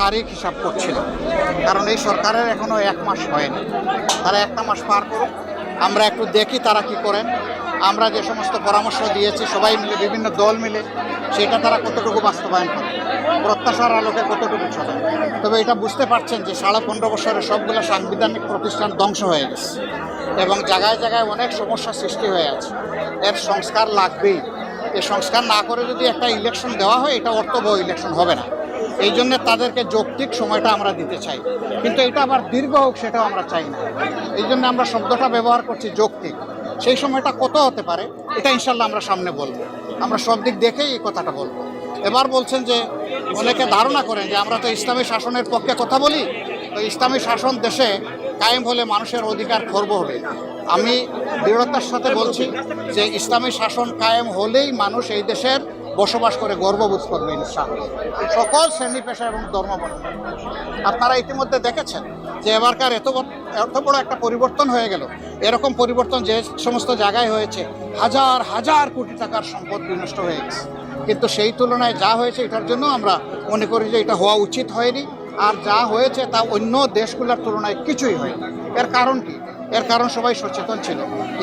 তারিখ হিসাব করছিল কারণ এই সরকারের এখনও এক মাস হয়নি। তারা একটা মাস পার করুক, আমরা একটু দেখি তারা কি করেন। আমরা যে সমস্ত পরামর্শ দিয়েছি, সবাই মিলে, বিভিন্ন দল মিলে, সেটা তারা কতটুকু বাস্তবায়ন করে প্রত্যাশার আলোকে কতটুকু চলে? তবে এটা বুঝতে পারছেন যে সাড়ে পনেরো বছরের সবগুলো সাংবিধানিক প্রতিষ্ঠান ধ্বংস হয়ে গেছে। এবং জায়গায় জায়গায় অনেক সমস্যা সৃষ্টি হয়ে আছে। এর সংস্কার লাগবেই। এ সংস্কার না করে যদি একটা ইলেকশন দেওয়া হয়, এটা অর্থবহ ইলেকশন হবে না। এই জন্য তাদেরকে যৌক্তিক সময়টা আমরা দিতে চাই। কিন্তু এটা আবার দীর্ঘ হোক, সেটাও আমরা চাই না। এই জন্য আমরা শব্দটা ব্যবহার করছি যৌক্তিক। সেই সময়টা কত হতে পারে, এটা ইনশাল্লাহ আমরা সামনে বলব। আমরা সব দিক দেখেই এই কথাটা বলব। এবার বলছেন যে, অনেকে ধারণা করেন যে, আমরা তো ইসলামী শাসনের পক্ষে কথা বলি। তো ইসলামী শাসন দেশে কায়েম হলে মানুষের অধিকার খর্ব হবে। আমি দৃঢ়তার সাথে বলছি যে, ইসলামী শাসন কায়েম হলেই মানুষ এই দেশের বসবাস করে গর্ববোধ করবে ইনশাআল্লাহ। সকল শ্রেণি পেশা এবং ধর্মবর্ণ আপনারা ইতিমধ্যে দেখেছেন যে এবারকার এত এত বড় একটা পরিবর্তন হয়ে গেল। এরকম পরিবর্তন যে সমস্ত জায়গায় হয়েছে, হাজার হাজার কোটি টাকার সম্পদ বিনষ্ট হয়ে গেছে। কিন্তু সেই তুলনায় যা হয়েছে এটার জন্য আমরা মনে করি যে এটা হওয়া উচিত হয়নি। আর যা হয়েছে তা অন্য দেশগুলোর তুলনায় কিছুই হয়নি। এর কারণ কি? এর কারণ সবাই সচেতন ছিল।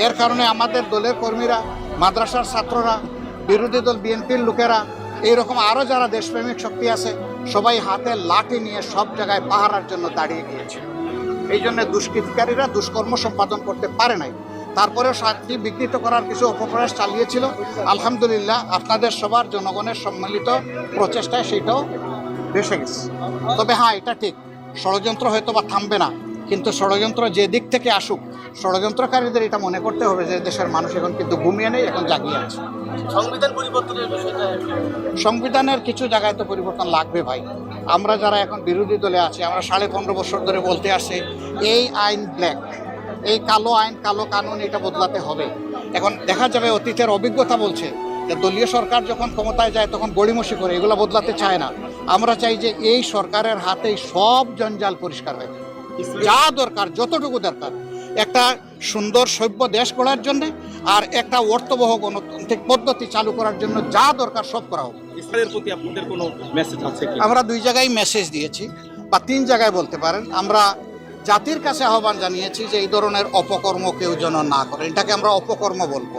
এর কারণে আমাদের দলের কর্মীরা, মাদ্রাসার ছাত্ররা বিরোধী দল, বিএনপির লোকেরা, এইরকম আরও যারা দেশপ্রেমিক শক্তি আছে, সবাই হাতে লাঠি নিয়ে সব জায়গায় পাহারার জন্য দাঁড়িয়ে গিয়েছে এই জন্য দুষ্কৃতিকারীরা দুষ্কর্ম সম্পাদন করতে পারে নাই। তারপরেও শান্তি বিকৃত করার কিছু অপপ্রয়াস চালিয়েছিল। আলহামদুলিল্লাহ, আপনাদের সবার জনগণের সম্মিলিত প্রচেষ্টায় সেটাও ভেসে গেছে। তবে হ্যাঁ এটা ঠিক। ষড়যন্ত্র হয়তো বা থামবে না, কিন্তু ষড়যন্ত্র যে দিক থেকে আসুক, ষড়যন্ত্রকারীদের এটা মনে করতে হবে যে দেশের মানুষ এখন কিন্তু ঘুমিয়ে নেই, এখন জাগিয়ে আছে। সংবিধান পরিবর্তনের বিষয়টা সংবিধানের কিছু জায়গায় তো পরিবর্তন লাগবে ভাই। আমরা যারা এখন বিরোধী দলে আছি, আমরা সাড়ে পনেরো বছর ধরে বলতে আসছি, এই আইন ব্ল্যাক, এই কালো আইন, কালো কানুন, এটা বদলাতে হবে। এখন দেখা যাবে অতীতের অভিজ্ঞতা বলছে যে দলীয় সরকার যখন ক্ষমতায় যায়, তখন গড়িমসি করে, এগুলো বদলাতে চায় না। আমরা চাই যে এই সরকারের হাতেই সব জঞ্জাল পরিষ্কার হয়ে যা দরকার, যতটুকু দরকার একটা সুন্দর সভ্য দেশ গড়ার জন্যে আর একটা অর্থবহ গণতান্ত্রিক পদ্ধতি চালু করার জন্য যা দরকার সব করা হোক। ইসরায়েলের প্রতি আপনাদের কোনো মেসেজ আছে আমরা দুই জায়গায় মেসেজ দিয়েছি বা তিন জায়গায় বলতে পারেন। আমরা জাতির কাছে আহ্বান জানিয়েছি যে এই ধরনের অপকর্ম কেউ যেন না করে। এটাকে আমরা অপকর্ম বলব।